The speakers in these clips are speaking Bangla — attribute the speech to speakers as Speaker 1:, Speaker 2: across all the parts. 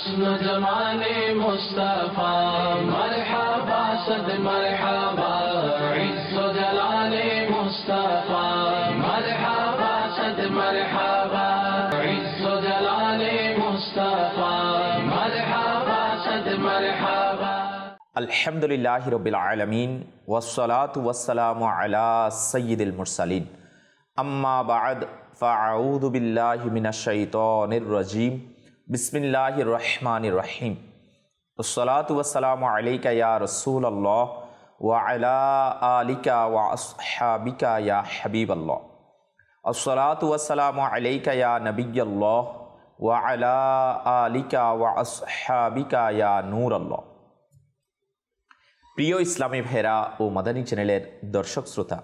Speaker 1: حسن جمال مصطفى. مرحبا صد مرحبا. عز جلال مصطفى. مرحبا صد مرحبا. عز جلال مصطفى. مرحبا صد مرحبا.
Speaker 2: الحمد لله رب العالمين والصلاة والسلام على سيد المرسلين أما بعد فأعوذ بالله من الشيطان الرجيم বিসমিল্লাহির রহমান রহিম ওসলাত ওয়াসালাম আলাইকা ইয়া রাসূলুল্লাহ ওয়া আলা আলিকা ওয়া আসহাবিকা ইয়া হাবিবাল্লাহ। আসসালাতু ওয়াসসালামু আলাইকা ইয়া নবিয়্যাল্লাহ ওয়া আলা আলিকা ওয়া ইয়া নূরাল্লাহ। প্রিয় ইসলামী ভেরা ও মাদানী চ্যানেলের দর্শক শ্রোতা,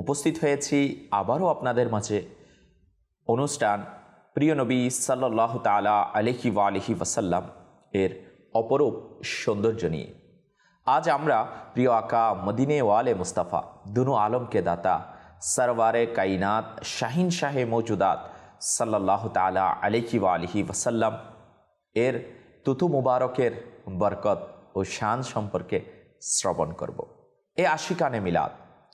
Speaker 2: উপস্থিত হয়েছি আবারও আপনাদের মাঝে অনুষ্ঠান প্রিয় নবী সাল্লাহ তালা আলহি আলহি ওয়াসাল্লাম এর অপরূপ সৌন্দর্য নিয়ে। আজ আমরা প্রিয় আকা মদিনে ওয়ালে মুস্তাফা, দুনু আলমকে দাতা, সরওয়ারে কাইনাত, শাহিন শাহে মৌজুদাত সাল্লাহ তালা আলহি আলহি ওয়াসাল্লাম এর তুতু মুবারকের বরকত ও শান সম্পর্কে শ্রবণ করব। এ আশিকানে মিলাদ,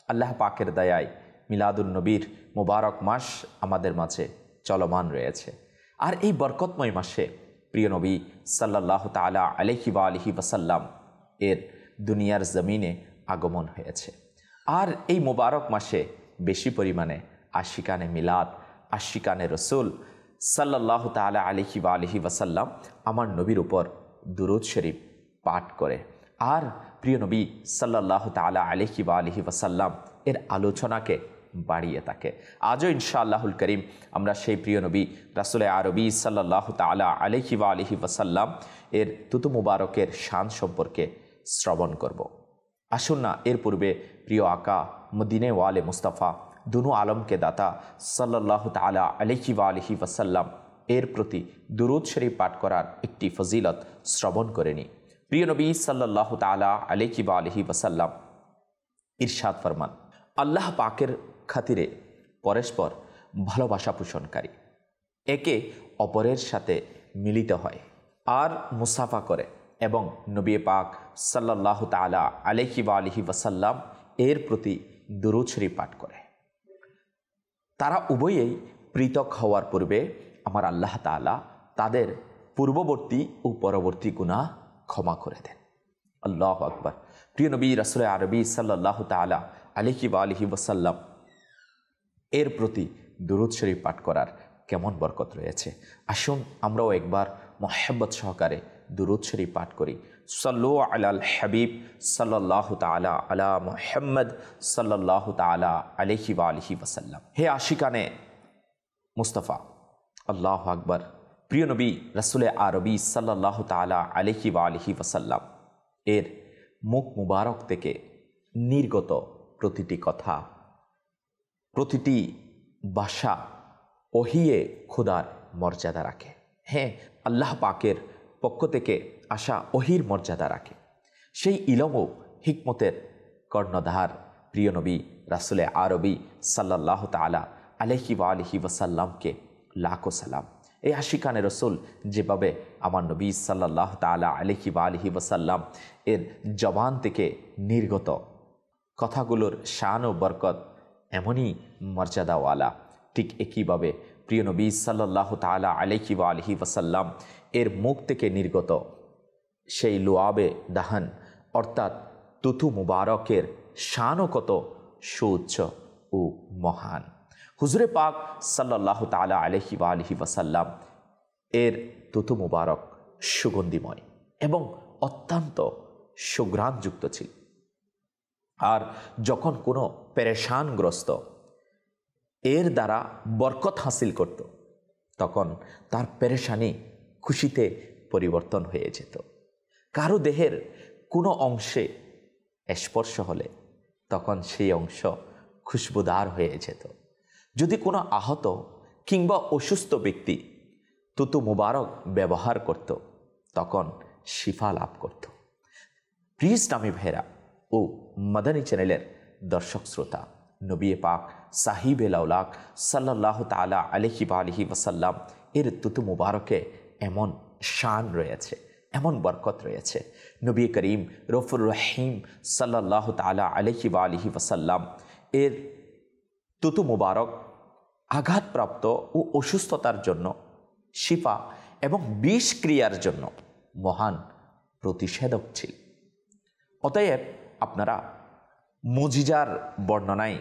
Speaker 2: আল্লাহ পাকের দয়ায় মিলাদুল নবীর মুবারক মাস আমাদের মাঝে চলমান রয়েছে। আর এই বরকতময় মাসে প্রিয় নবী সাল্লাহ তালা আলহি বা আলহি ওয়াসাল্লাম এর দুনিয়ার জমিনে আগমন হয়েছে। আর এই মুবারক মাসে বেশি পরিমাণে আশিকানে মিলাদ, আশিকানে রসুল সাল্লাহ তালা আলহি বা আলহি ওয়াসাল্লাম আমার নবীর উপর দুরুদ শরীফ পাঠ করে। আর প্রিয় নবী সাল্লাহ তালা আলহি বা আলহি ওয়াসাল্লাম এর আলোচনাকে বাড়িয়ে থাকে। আজও ইনশাআল্লাহুল করিম আমরা সেই প্রিয় নবী রাসুল আরবি সাল্লাহ তালা আলহি বা আলহি ওয়াসাল্লাম এর তুতু মুবারকের শান সম্পর্কে শ্রবণ করব। আসুন না, এর পূর্বে প্রিয় আকা মদিনে ওয়ালে মুস্তাফা দুনু আলমকে দাতা সাল্লাহ তালা আলহি বা আলহি ওয়াসাল্লাম এর প্রতি দুরুদ শরীফ পাঠ করার একটি ফজিলত শ্রবণ করে নিই প্রিয় নবী সাল্লাহ তালা আলহি বা আলহি ওয়াসাল্লাম ইরশাদ ফরমান, আল্লাহ পাকের খাতিরে পরস্পর ভালোবাসা পোষণকারী। একে অপরের সাথে মিলিত হয় আর মুসাফা করে এবং নবী পাক সাল্লাহ তালা আলহি বা আলহি ওয়াসাল্লাম এর প্রতি শরীফ পাঠ করে। তারা উভয়েই পৃথক হওয়ার পূর্বে আমার আল্লাহ তালা তাদের পূর্ববর্তী ও পরবর্তী গুণা ক্ষমা করে দেন। আল্লাহ আকবর। প্রিয় নবী রাসুল আরবি সাল্লাহ তালা আলিহি বা আলহি ওসাল্লাম এর প্রতি দুরুদ শরীফ পাঠ করার কেমন বরকত রয়েছে? আসুন আমরাও একবার মোহাব্বত সহকারে দুরুদ শরীফ পাঠ করি। সাল্লু আলাল হাবিব সাল্লাহ তালা আলা মোহাম্মদ সাল্লাহ তালা আলহি বা আলহি ওসাল্লাম হে আশিকানে মুস্তফা, আল্লাহ আকবর, প্রিয় নবী রাসুলে আরবি সাল্লাহ তালা আলহি বা আলহি ওসাল্লাম এর মুখ মুবারক থেকে নির্গত প্রতিটি কথা প্রতিটি বাসা ওহিয়ে খুদার মর্যাদা রাখে। হ্যাঁ আল্লাহ পাকের পক্ষ থেকে আসা ওহির মর্যাদা রাখে। সেই ইলমও হিকমতের কর্ণধার, প্রিয় নবী রাসুলে আরবি সাল্লাহ তালা আলহি বা আলহি ওসাল্লামকে লাখো সালাম। এই আশিকানে রসুল যেভাবে আমার নবী সাল্লাহ তালা আলহি বা আলহি ওসাল্লাম এর জবান থেকে নির্গত কথাগুলোর শান ও বরকত এমনই মর্যাদাওয়ালা। ঠিক একইভাবে প্রিয় নবী সাল্লাহ তালা আলহি বা আলহি ওসাল্লাম এর মুখ থেকে নির্গত সেই লোয়াবে দাহান অর্থাৎ তুতু মুবারকের শানও কত সুউচ্চ ও মহান। হুজুরে পাক সাল্লাহ তালা আলহি বা আলহি ওয়াসাল্লাম এর তুতু মুবারক সুগন্ধিময় এবং অত্যন্ত সুগ্রাণযুক্ত ছিল। আর যখন কোনো পেরেশানগ্রস্ত, এর দ্বারা বরকত হাসিল করত, তখন তার পেরেশানি খুশিতে পরিবর্তন হয়ে যেত। কারও দেহের কোনো অংশে স্পর্শ হলে তখন সেই অংশ খুশবুদার হয়ে যেত। যদি কোনো আহত কিংবা অসুস্থ ব্যক্তি তুতু মুবারক ব্যবহার করত, তখন শিফা লাভ করত। প্রিয় ইসলামী ভেরা ও মাদানী চ্যানেলের দর্শক শ্রোতা। নবী পাক সাহিব এলাউলাক সাল্লাহ তালা আলহি বা আলহি ওয়াসাল্লাম এর তুতু মুবারকে এমন শান রয়েছে, এমন বরকত রয়েছে। নবী করিম রফুর রহিম সাল্লাহ তালা আলহি বা আলহি ওসাল্লাম এর তুতু মুবারক আঘাতপ্রাপ্ত ও অসুস্থতার জন্য শিফা এবং বিষক্রিয়ার জন্য মহান প্রতিষেধক ছিল। অতএব আপনারা মজিজার বর্ণনায়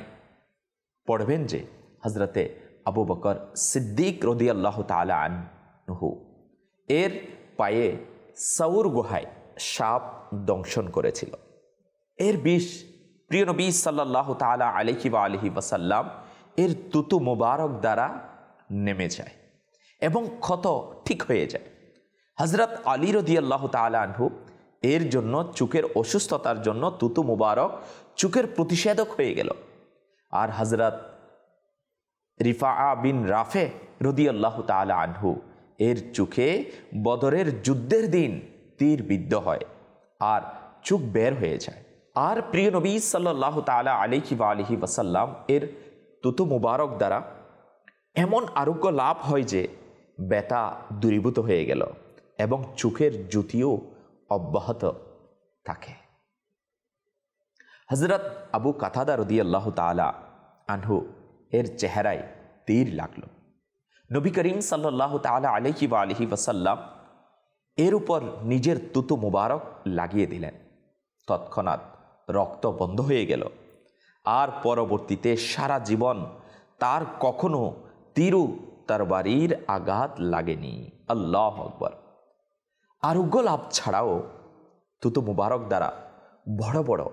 Speaker 2: পড়বেন যে হজরতে আবু বকর সিদ্দিক রদি আল্লাহ তালা আনহু এর পায়ে সৌর গুহায় সাপ দংশন করেছিল। এর বিষ প্রিয় নবী সাল্লাহ তালা আলহি বা আলহি ওয়াসাল্লাম এর তুতু মুবারক দ্বারা নেমে যায় এবং ক্ষত ঠিক হয়ে যায়। হজরত আলী রদি আল্লাহ তালা আনহু এর জন্য চুকের অসুস্থতার জন্য তুতু মুবারক চুকের প্রতিষেধক হয়ে গেল। আর হজরত রিফা বিন রাফে রদি আল্লাহ তালা আনহু, এর চোখে বদরের যুদ্ধের দিন তীর বিদ্ধ হয় আর চুখ বের হয়ে যায়। আর প্রিয় নবী সাল্লাহ তালা আলিহি বা আলহি ওয়াসাল্লাম এর তুতু মুবারক দ্বারা এমন আরোগ্য লাভ হয় যে বেতা দূরীভূত হয়ে গেল এবং চোখের জ্যোতিও অব্যাহত থাকে। হজরত আবু কাতাদা রদি আল্লাহ তালা আনহু এর চেহারায় তীর লাগল। নবী করিম সাল্লাহ তালা আলহি বা আলহি ওসাল্লাম এর উপর নিজের তুতু মুবারক লাগিয়ে দিলেন। তৎক্ষণাৎ রক্ত বন্ধ হয়ে গেল। আর পরবর্তীতে সারা জীবন তার কখনো তিরু তার বাড়ির আঘাত লাগেনি। আল্লাহ আকবর। আরোগ্য লাভ ছাড়াও তুতু মুবারক দ্বারা বড় বড়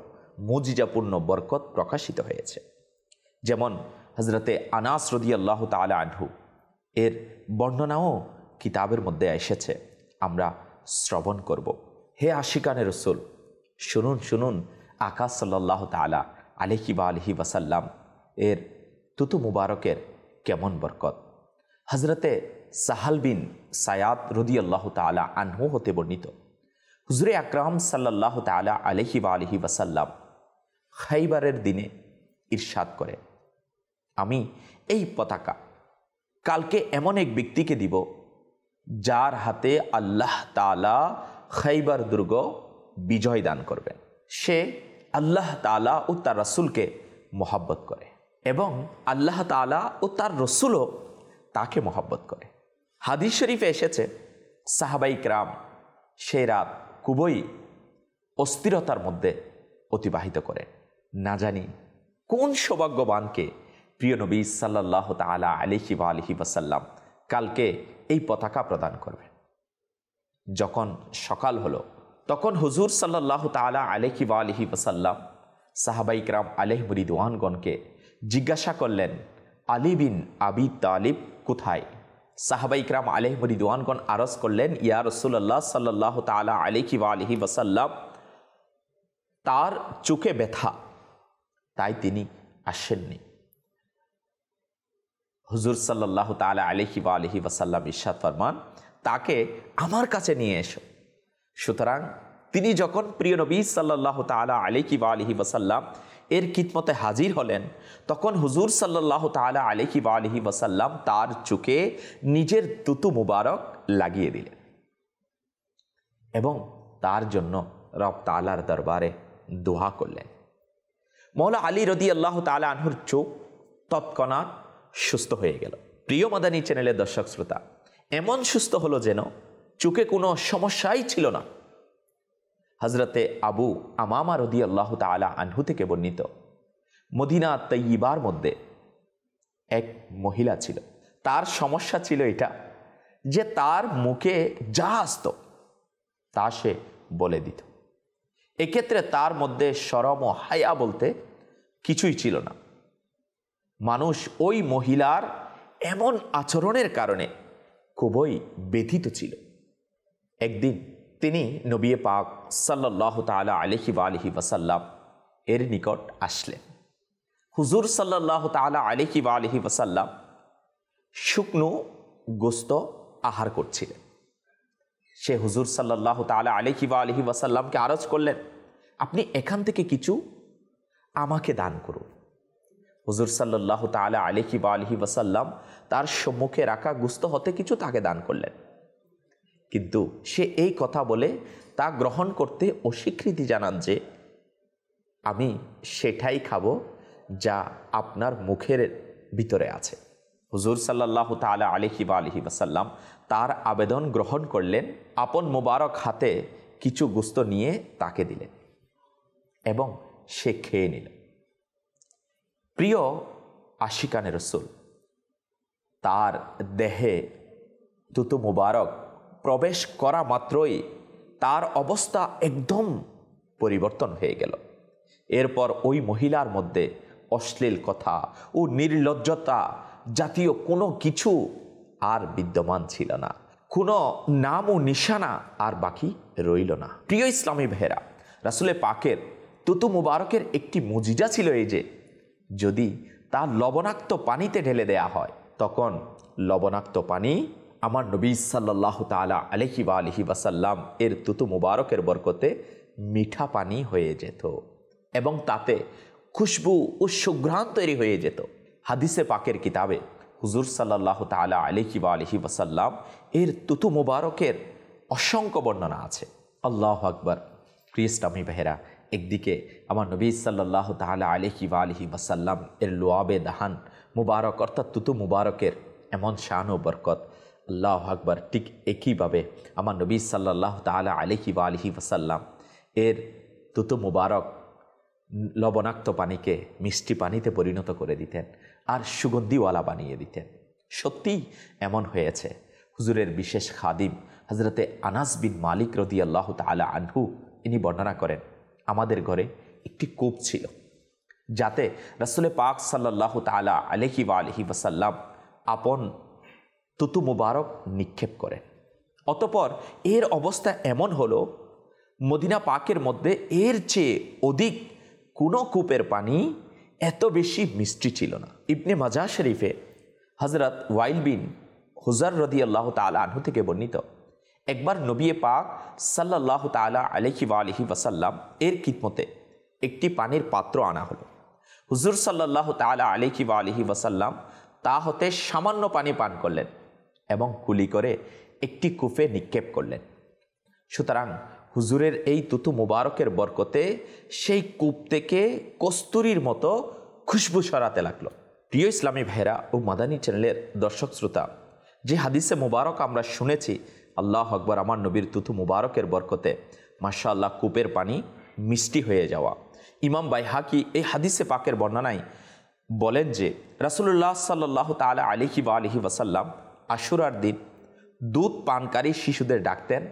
Speaker 2: মজিজাপূর্ণ বরকত প্রকাশিত হয়েছে। যেমন হজরতে আনাস রদি আল্লাহ তালা আনহু। এর বর্ণনাও কিতাবের মধ্যে এসেছে। আমরা শ্রবণ করব। হে আশিকানে রসুল, শুনুন শুনুন আকাশ সাল্লাহ তালা আলহি বা আলহি ওয়াসাল্লাম। এর তুতু মুবারকের কেমন বরকত। হজরতে সাহাল বিন সায়াদ রদি আল্লাহ তালা আনহু হতে বর্ণিত। হুজরে আকরাম সাল্লাহ তালা আলহি বা আলহি ওয়াসাল্লাম খাইবারের দিনে ইরশাদ করে, আমি এই পতাকা কালকে এমন এক ব্যক্তিকে দিব যার হাতে আল্লাহ তালা খাইবার দুর্গ বিজয় দান করবেন। সে আল্লাহ তালা ও তার রসুলকে মোহাব্বত করে এবং আল্লাহ তালা ও তার রসুলও তাকে মোহাব্বত করে। হাদিস শরীফে এসেছে, সাহাবাই ক্রাম সে রাত খুবই অস্থিরতার মধ্যে অতিবাহিত করে। না জানি কোন সৌভাগ্যবানকে প্রিয় নবী সাল্লাহ তালা আলিহি বা আলহি ওয়াসাল্লাম কালকে এই পতাকা প্রদান করবে। যখন সকাল হলো, তখন হুজুর সাল্লাহ তালা আলহি বা আলহি ওয়াসাল্লাম সাহাবাইকরাম আলেহ মুরিদওয়ানগণকে জিজ্ঞাসা করলেন, আলী বিন আবি তালিব কোথায়? সাহাবাইকরাম আলেহ মুরিদওয়ানগণ আরজ করলেন, ইয়া রসুল্লাহ সাল্লাহ তালা আলহি বা আলহি ওয়াসাল্লাম, তার চোখে ব্যথা। তাই তিনি আসেননি। হুজুর সাল্লাহ তালা আলহি বা আলহি ওয়াসাল্লাম ইশাদ ফরমান, তাকে আমার কাছে নিয়ে এসো। সুতরাং তিনি যখন প্রিয় নবী সাল্লাহ তালা আলহি বা আলহি ওয়াসাল্লাম এর কিতমতে হাজির হলেন, তখন হুজুর সাল্লাহ তালা আলহি বা আলহি ওয়াসাল্লাম তার চোখে নিজের তুতু মুবারক লাগিয়ে দিলেন এবং তার জন্য রব তালার দরবারে দোহা করলেন। মৌলা আলী রদি আল্লাহ তালা আনহুর চোখ তৎক্ষণাৎ সুস্থ হয়ে গেল। প্রিয় মাদানী চ্যানেলের দর্শক শ্রোতা, এমন সুস্থ হলো যেন চোখে কোনো সমস্যাই ছিল না। হজরতে আবু আমামা রদি আল্লাহ তালা আনহু থেকে বর্ণিত। মদিনা তৈবার মধ্যে এক মহিলা ছিল। তার সমস্যা ছিল এটা যে তার মুখে যা আসত তা সে বলে দিত। এক্ষেত্রে তার মধ্যে সরম ও হায়া বলতে কিছুই ছিল না। মানুষ ওই মহিলার এমন আচরণের কারণে খুবই ব্যথিত ছিল। একদিন তিনি নবী পাক সাল্লাহ তালা আলহি আলহি ওয়াসাল্লাম এর নিকট আসলেন। হুজুর সাল্লাহ তালা আলহি আলহি ওয়াসাল্লাম শুকনো গোস্ত আহার করছিলেন। সে হুজুর সাল্লাহ তালা আলহি বা আলহি ওয়াসাল্লামকে আরজ করলেন, আপনি এখান থেকে কিছু আমাকে দান করুন। হুজুর সাল্লাহ তালা আলহি বা আলহি ওয়াসাল্লাম তার সম্মুখে রাখা গুস্ত হতে কিছু তাকে দান করলেন। কিন্তু সে এই কথা বলে তা গ্রহণ করতে অস্বীকৃতি জানান যে, আমি সেটাই খাব যা আপনার মুখের ভিতরে আছে। হুজুর সাল্লাহ তালা আলহি বা আলহি ওয়াসাল্লাম তার আবেদন গ্রহণ করলেন, আপন মোবারক হাতে কিছু গুস্ত নিয়ে তাকে দিলেন এবং সে খেয়ে নিল। প্রিয় আশিকানে রসুল, তার দেহে তুতু মুবারক প্রবেশ করা মাত্রই তার অবস্থা একদম পরিবর্তন হয়ে গেল। এরপর ওই মহিলার মধ্যে অশ্লীল কথা ও নির্লজ্জতা জাতীয় কোনো কিছু আর বিদ্যমান ছিল না। কোনো নাম ও নিশানা আর বাকি রইল না। প্রিয় ইসলামী ভেরা রাসুলে পাকের তুতু মুবারকের একটি মজিজা ছিল এই যে, যদি তা লবণাক্ত পানিতে ঢেলে দেয়া হয়, তখন লবণাক্ত পানি আমার নবী সাল্লাহ তালা আলহি বা আলহি বাসাল্লাম এর তুতু মুবারকের বরকতে মিঠা পানি হয়ে যেত এবং তাতে খুশবু ও সুঘ্রাণ তৈরি হয়ে যেত। হাদিসে পাকের কিতাবে হুজুর সাল্লাহ তালা আলহি বা আলহি ওয়াসাল্লাম এর তুতু মুবারকের অসংখ্য বর্ণনা আছে। আল্লাহ আকবর। ইসলামী বেহেরা একদিকে আমার নবী সাল্লাহ তালা আলহি বা আলহি ওয়াসাল্লাম এর লোয়াবে দাহান মুবারক অর্থাৎ তুতু মুবারকের এমন শান ও বরকত আল্লাহ আকবর, ঠিক একইভাবে আমার নবী সাল্লাহ তালা আলহি বা আলহি ওয়াসাল্লাম এর তুতু মুবারক লবণাক্ত পানিকে মিষ্টি পানিতে পরিণত করে দিতেন আর সুগন্ধিওয়ালা বানিয়ে দিতেন। সত্যি এমন হয়েছে। হুজুরের বিশেষ খাদিম হজরতে আনাস বিন মালিক রদি আল্লাহ তালা আনহু ইনি বর্ণনা করেন, আমাদের ঘরে একটি কূপ ছিল, যাতে রাসুলে পাক সাল্লাহ তালা আলহি বা আলহি ওয়াসাল্লাম আপন তুতু মুবারক নিক্ষেপ করেন অতপর এর অবস্থা এমন হলো, মদিনা পাকের মধ্যে এর চেয়ে অধিক কোনো কূপের পানি এত বেশি মিষ্টি ছিল না। ইবনে মাজা শরীফে হজরত ওয়াইল বিন হুজার রদি আল্লাহ তালা আনহু থেকে বর্ণিত, একবার নবিয়ে পাক সাল্লাহ তালা আলহি আলহি ওয়াসাল্লাম এর কিতমতে একটি পানির পাত্র আনা হলো। হুজুর সাল্লাহ তালা আলহি আলহি ওয়াসাল্লাম তা হতে সামান্য পানি পান করলেন। এবং কুলি করে একটি কূপে নিক্ষেপ করলেন। সুতরাং হুজুরের এই তুতু মুবারকের বরকতে সেই কূপ থেকে কস্তুরির মতো খুশবু সরাতে লাগল। প্রিয় ইসলামী ভাইরা ও মাদানী চ্যানেলের দর্শক শ্রোতা, যে হাদিসে মুবারক আমরা শুনেছি, আল্লাহ আকবর, আমার নবীর তুতু মুবারকের বরকতে মাশা আল্লাহ কূপের পানি মিষ্টি হয়ে যাওয়া। ইমাম বাইহাকি এই হাদিসে পাকের বর্ণনায় বলেন যে রাসুল্লাহ সাল্লাহ তালা আলিহি বা আলহি ওয়াসাল্লাম আশুরার দিন দুধ পানকারী শিশুদের ডাকতেন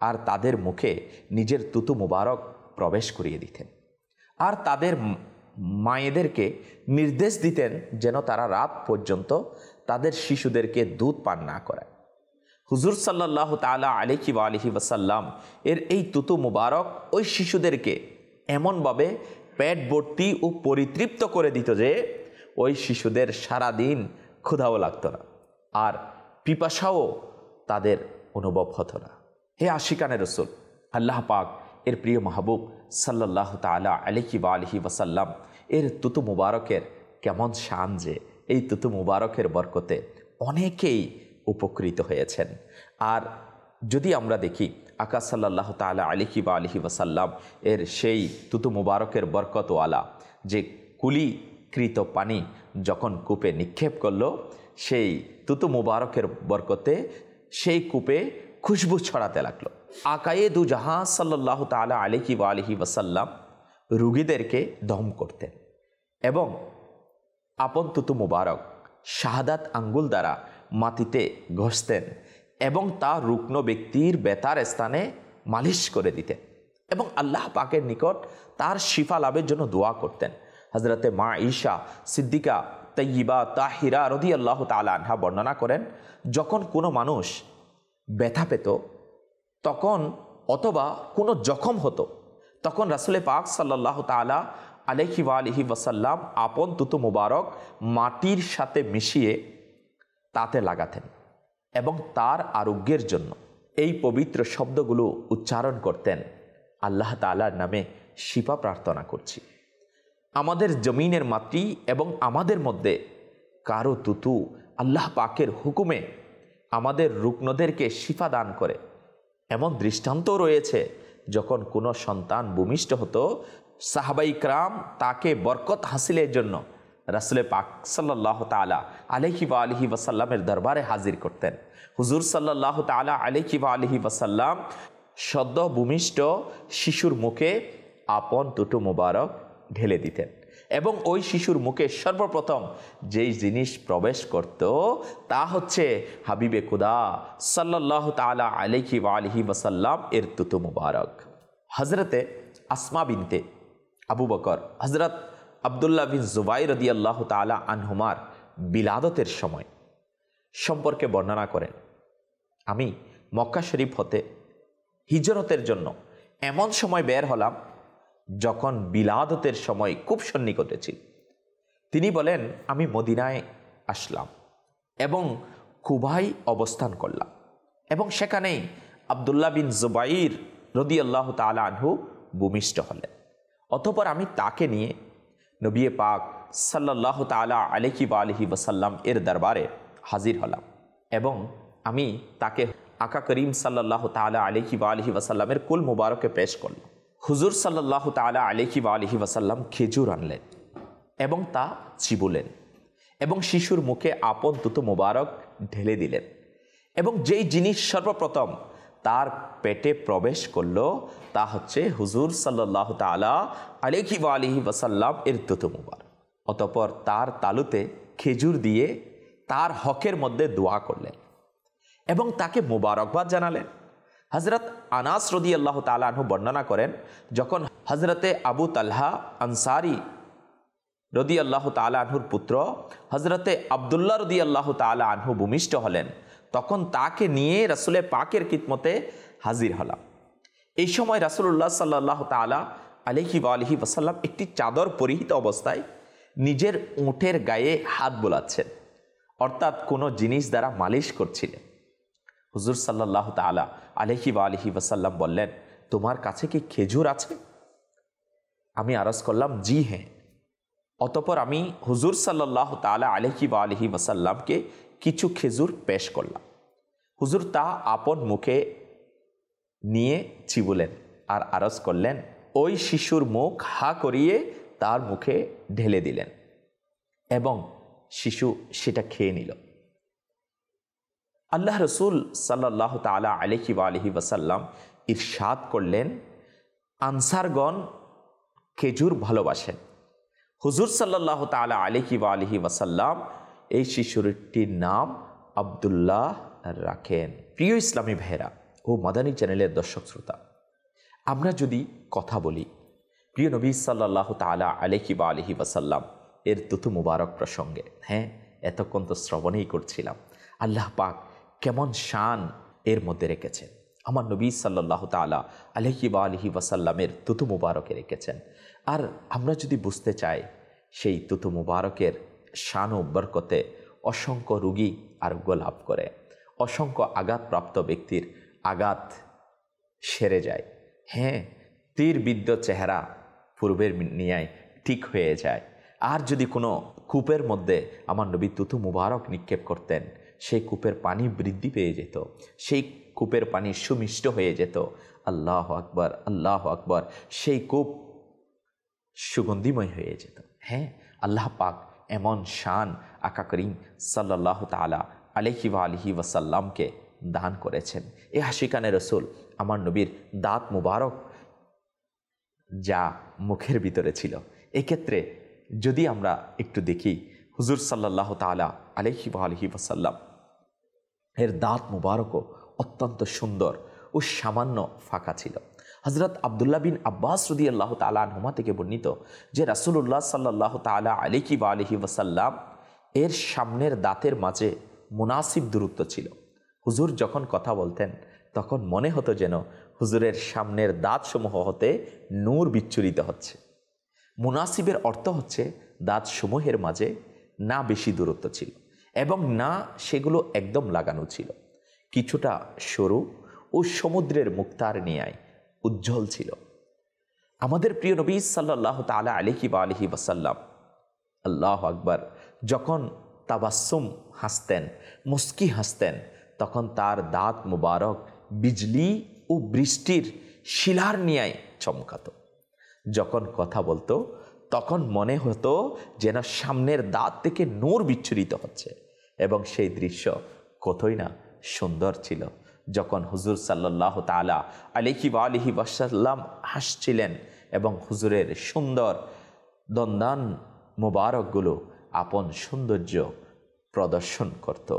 Speaker 2: আর তাদের মুখে নিজের তুতু মুবারক প্রবেশ করিয়ে দিতেন। আর তাদের মায়েদেরকে নির্দেশ দিতেন যেন তারা রাত পর্যন্ত তাদের শিশুদেরকে দুধ পান না করায়। হুজুর সাল্লাহ তালা আলিহি বা আলহি ওয়াসাল্লাম এর এই তুতু মুবারক ওই শিশুদেরকে এমনভাবে পেট ভর্তি ও পরিতৃপ্ত করে দিত যে ওই শিশুদের সারা দিন ক্ষুধাও লাগতো না। আর পিপাসাও তাদের অনুভব হতো না। হে আশিকানের রসুল, আল্লাহ পাক এর প্রিয় মাহবুব সাল্লাহ তালা আলহি বা আলহি ওয়াসাল্লাম এর তুতু মুবারকের কেমন শান যে এই তুতু মুবারকের বরকতে অনেকেই উপকৃত হয়েছেন। আর যদি আমরা দেখি, আকাশ সাল্লাহ তালা আলিহি বা আলহি ওয়াসাল্লাম এর সেই তুতু মুবারকের বরকতওয়ালা যে কুলিকৃত পানি যখন কূপে নিক্ষেপ করল, সেই তুতু মুবারকের বরকতে সেই কূপে খুশবু ছড়াতে লাগল। আকায়ে দু জাহাঁ সাল্লাহ তালা আলিহি বা আলহি ওয়াসাল্লাম রুগীদেরকে দম করতেন এবং আপন তুতু মুবারক, শাহাদাত আঙ্গুল দ্বারা মাটিতে ঘষতেন এবং তা রুগ্ন ব্যক্তির বেতার স্থানে মালিশ করে দিতেন এবং আল্লাহ পাকের নিকট তার শিফা লাভের জন্য দোয়া করতেন। হজরতে মা ঈশা সিদ্দিকা তৈবা তাহিরা রদি আল্লাহ তালা আনহা বর্ণনা করেন, যখন কোনো মানুষ ব্যথা পেত, তখন অথবা কোনো জখম হতো, তখন রাসুলে পাক সাল্লাহ তালা আলহি আলহি ওয়াসাল্লাম আপন তুতু মুবারক মাটির সাথে মিশিয়ে তাতে লাগাতেন এবং তার আরোগ্যের জন্য এই পবিত্র শব্দগুলো উচ্চারণ করতেন। আল্লাহ তালার নামে শিপা প্রার্থনা করছি। আমাদের জমিনের মাটি এবং আমাদের মধ্যে কারও তুতু আল্লাহ পাকের হুকুমে আমাদের রুগ্নদেরকে শিফা দান করে। এমন দৃষ্টান্ত রয়েছে, যখন কোনো সন্তান ভূমিষ্ঠ হতো, সাহাবাই ক্রাম তাকে বরকত হাসিলের জন্য রাসুলে পাক সাল্লাহ তালা আলহি বা আলহি ওয়াসাল্লামের দরবারে হাজির করতেন। হুজুর সাল্লাহ তালা আলহি বা আলহি ওয়াসাল্লাম সদ্য ভূমিষ্ঠ শিশুর মুখে আপন দুটো মোবারক ঢেলে দিতেন। এবং ওই শিশুর মুখে সর্বপ্রথম যেই জিনিস প্রবেশ করত, তা হচ্ছে হাবিবে খুদা সাল্লাহ তালা আলহি আলহি ওয়াসাল্লাম এর তুতু মুবারক। হজরতে আসমা বিনতে আবু বকর হজরত আবদুল্লাহ বিন জুবাই রদি আল্লাহ তালা আনহুমার বিলাদতের সময় সম্পর্কে বর্ণনা করেন, আমি মক্কা শরীফ হতে হিজরতের জন্য এমন সময় বের হলাম যখন বিলাদতের সময় খুব সন্নিকটে ছিল, তিনি বলেন, আমি মদিনায় আসলাম এবং কুবাই অবস্থান করলাম এবং সেখানেই আবদুল্লাহ বিন জুবাইর রদি আল্লাহ তালা আনহু ভূমিষ্ঠ হলেন। অতপর আমি তাকে নিয়ে নবী পাক সাল্লাহ তালা আলহি বা আলহি ওসাল্লাম এর দরবারে হাজির হলাম এবং আমি তাকে আকা করিম সাল্লাহ তালা আলহি বা আলহি ওসাল্লামের কুল মুবারকে পেশ করলাম। হুজুর সাল্লাহ তালা আলহি বা আলহি ওসাল্লাম খেজুর আনলেন এবং তা চিবুলেন এবং শিশুর মুখে আপন তুতো মুবারক ঢেলে দিলেন এবং যেই জিনিস সর্বপ্রথম তার পেটে প্রবেশ করল তা হচ্ছে হুজুর সাল্লাহ তালা আলিহি আলিহি ওয়াসাল্লাম এর তুতো মুবারক। অতপর তার তালুতে খেজুর দিয়ে তার হকের মধ্যে দোয়া করলেন এবং তাকে মুবারকবাদ জানালেন। হজরত আনাস রদি আল্লাহ তালাহু বর্ণনা করেন, যখন হজরতে আবু তালহা আনসারি রদি আল্লাহ তালা আনহুর পুত্র হজরতে আবদুল্লাহ রদি আল্লাহ তালা আনহু ভূমিষ্ঠ হলেন, তখন তাকে নিয়ে রাসুলের পাকের কিতমতে হাজির হলাম। এই সময় রাসুল্লাহ সাল্লাহ তালা আলহি আলহি ওসাল্লাম একটি চাদর পরিহিত অবস্থায় নিজের উঁটের গায়ে হাত বোলাচ্ছেন, অর্থাৎ কোনো জিনিস দ্বারা মালিশ করছিলেন। হুজুর সাল্লাহ তালা আলহি বা আলহি ওসাল্লাম বললেন, তোমার কাছে কি খেজুর আছে? আমি আরজ করলাম, জি হ্যাঁ। অতপর আমি হুজুর সাল্লাহ তালা আলহি বা আলহি ওসাল্লামকে কিছু খেজুর পেশ করলাম। হুজুর তা আপন মুখে নিয়ে চিবুলেন আর আরজ করলেন, ওই শিশুর মুখ হা করিয়ে তার মুখে ঢেলে দিলেন। এবং শিশু সেটা খেয়ে নিল। আল্লাহ রসুল সাল্লাহ তালা আলহি বা আলহি ওসাল্লাম ইরশাদ করলেন, আনসারগণ খেজুর ভালোবাসেন। হুজুর সাল্লাহ তালা আলহি বা আলহি ওয়াসাল্লাম এই শিশুটির নাম আবদুল্লাহ রাখেন। প্রিয় ইসলামী ভাইরা ও মাদানী চ্যানেলের দর্শক শ্রোতা, আমরা যদি কথা বলি, প্রিয় নবী সাল্লাহ তালা আলহি বা আলহি ওয়াসাল্লাম এর তুতু মুবারক প্রসঙ্গে হ্যাঁ এতক্ষণ তো শ্রবণেই করছিলাম। আল্লাহ পাক কেমন শান এর মধ্যে রেখেছেন আমার নবী সাল্লাহ তালা আলহি বা আলহি ওয়াসাল্লামের তুতু মুবারকে রেখেছেন। আর আমরা যদি বুঝতে চাই, সেই তুতু মুবারকের শান ও বরকতে অসংখ্য রুগী আরোগ্য লাভ করে। অসংখ্য আঘাতপ্রাপ্ত ব্যক্তির আঘাত সেরে যায়। হ্যাঁ তীর বিদ্য চেহারা পূর্বের ন্যায় ঠিক হয়ে যায়। আর যদি কোনো কূপের মধ্যে আমার নবী তুতু মুবারক নিক্ষেপ করতেন সেই কূপের পানি বৃদ্ধি পেয়ে যেত। সেই কূপের পানি সুমিষ্ট হয়ে যেত। আল্লাহ আকবর আল্লাহ আকবর, সেই কূপ সুগন্ধিময় হয়ে যেত। হ্যাঁ আল্লাহ পাক এমন শান আকা করিম সাল্লাহ তালা আলহি বা আলহি ওয়াসাল্লামকে দান করেছেন। এ হাসিকানে রসুল, আমার নবীর দাঁত মুবারক যা মুখের ভিতরে ছিল। এক্ষেত্রে যদি আমরা একটু দেখি, হুজুর সাল্লাহ তালা আলহি বা আলহি ওয়াসাল্লাম এর দাঁত মুবারকও অত্যন্ত সুন্দর ও সামান্য ফাঁকা ছিল। হজরত আবদুল্লাহ বিন আব্বাস রদি আল্লাহ তালা হুমা থেকে বর্ণিত যে রাসুল্লাহ সাল্লাহ তালা আলিকি বা আলহি ওসাল্লাম এর সামনের দাঁতের মাঝে মুনাসিব দূরত্ব ছিল। হুজুর যখন কথা বলতেন, তখন মনে হতো যেন হুজুরের সামনের দাঁতসমূহ হতে নূর বিচ্ছুরিত হচ্ছে। মুনাসিবের অর্থ হচ্ছে দাঁতসমূহের মাঝে না বেশি দূরত্ব ছিল। এবং না সেগুলো একদম লাগানো ছিল। কিছুটা সরু ও সমুদ্রের মুক্তার নিয়ায় উজ্জ্বল ছিল। আমাদের প্রিয় নবী সাল্লাহ তালা আলহি বা আলহি ওয়াসাল্লাম, আল্লাহ আকবর, যখন তাবাসুম হাসতেন, মুস্কি হাসতেন, তখন তার দাঁত মুবারক বিজলি ও বৃষ্টির শিলার নিয়ায় চমকাতো। যখন কথা বলতো, তখন মনে হতো যেন সামনের দাঁত থেকে নূর বিচ্ছুরিত হচ্ছে। এবং সেই দৃশ্য কতই না সুন্দর ছিল। যখন হুজুর সাল্লাহ তালা আলিহি বা আলিহি ওয়াসাল্লাম হাসছিলেন এবং হুজুরের সুন্দর দন্দান মোবারকগুলো আপন সৌন্দর্য প্রদর্শন করত।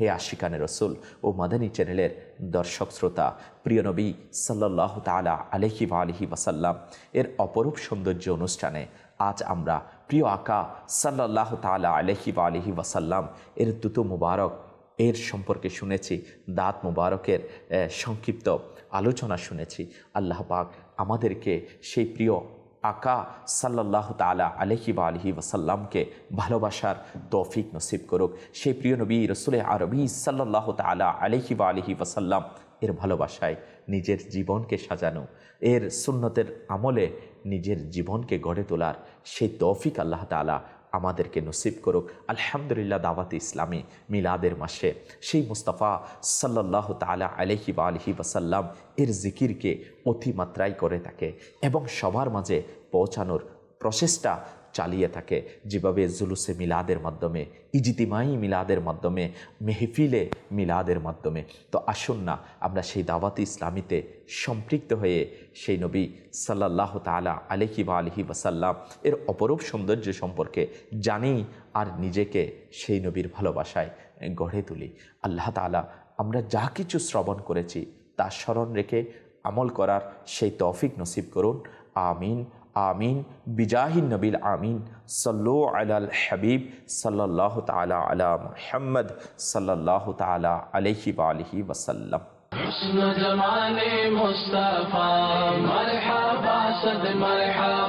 Speaker 2: হে আশিকানে রসুল ও মাদানী চ্যানেলের দর্শক শ্রোতা, প্রিয় নবী সাল্লাহ তালা আলহি বা আলহি ওয়াসাল্লাম এর অপরূপ সৌন্দর্য অনুষ্ঠানে আজ আমরা প্রিয় আকা সাল্লাহ তালা আলহি বা আলহি ওয়াসাল্লাম, এর দুটো মুবারক, এর সম্পর্কে শুনেছি, দাঁত মুবারকের সংক্ষিপ্ত আলোচনা শুনেছি। আল্লাহ পাক আমাদেরকে সেই প্রিয় আকা সাল্লাহ তালা আলহি বা আলহি ওয়াসাল্লামকে ভালোবাসার তৌফিক নসিব করুক। সেই প্রিয় নবী রসুল আরবি সাল্লাহ তালা আলহি বা আলহি ওয়াসাল্লাম এর ভালোবাসায় নিজের জীবনকে সাজানো, এর সুন্নতের আমলে নিজের জীবনকে গড়ে তোলার সেই তৌফিক আল্লাহ তালা আমাদেরকে নসিব করুক। আলহামদুলিল্লাহ দাওয়াত ইসলামী মিলাদের মাসে সেই মুস্তাফা সাল্লাহ তালা আলহি বা আলহি ওয়াসাল্লাম এর জিকিরকে অতিমাত্রায় করে থাকে এবং সবার মাঝে পৌঁছানোর প্রচেষ্টা চালিয়ে থাকে। যেভাবে জুলুসে মিলাদের মাধ্যমে, ইজিতিমাই মিলাদের মাধ্যমে, মেহফিলে মিলাদের মাধ্যমে। তো আসুন না, আমরা সেই দাওয়াত ইসলামীতে সম্পৃক্ত হয়ে সেই নবী সাল্লাহ তালা আলহি বা আলহি ওয়াসাল্লাম এর অপরূপ সৌন্দর্য সম্পর্কে জানি আর নিজেকে সেই নবীর ভালোবাসায় গড়ে তুলি। আল্লাহ তালা আমরা যা কিছু শ্রবণ করেছি তা স্মরণ রেখে আমল করার সেই তৌফিক নসিব করুন। আমিন। آمین، بجاہ نبی العامین صلو علی الحبیب صلی اللہ تعالی علی محمد صلی اللہ تعالی علیہ وآلہ وسلم
Speaker 1: حسن جمال مصطفیٰ، مرحبا، صد مرحبا.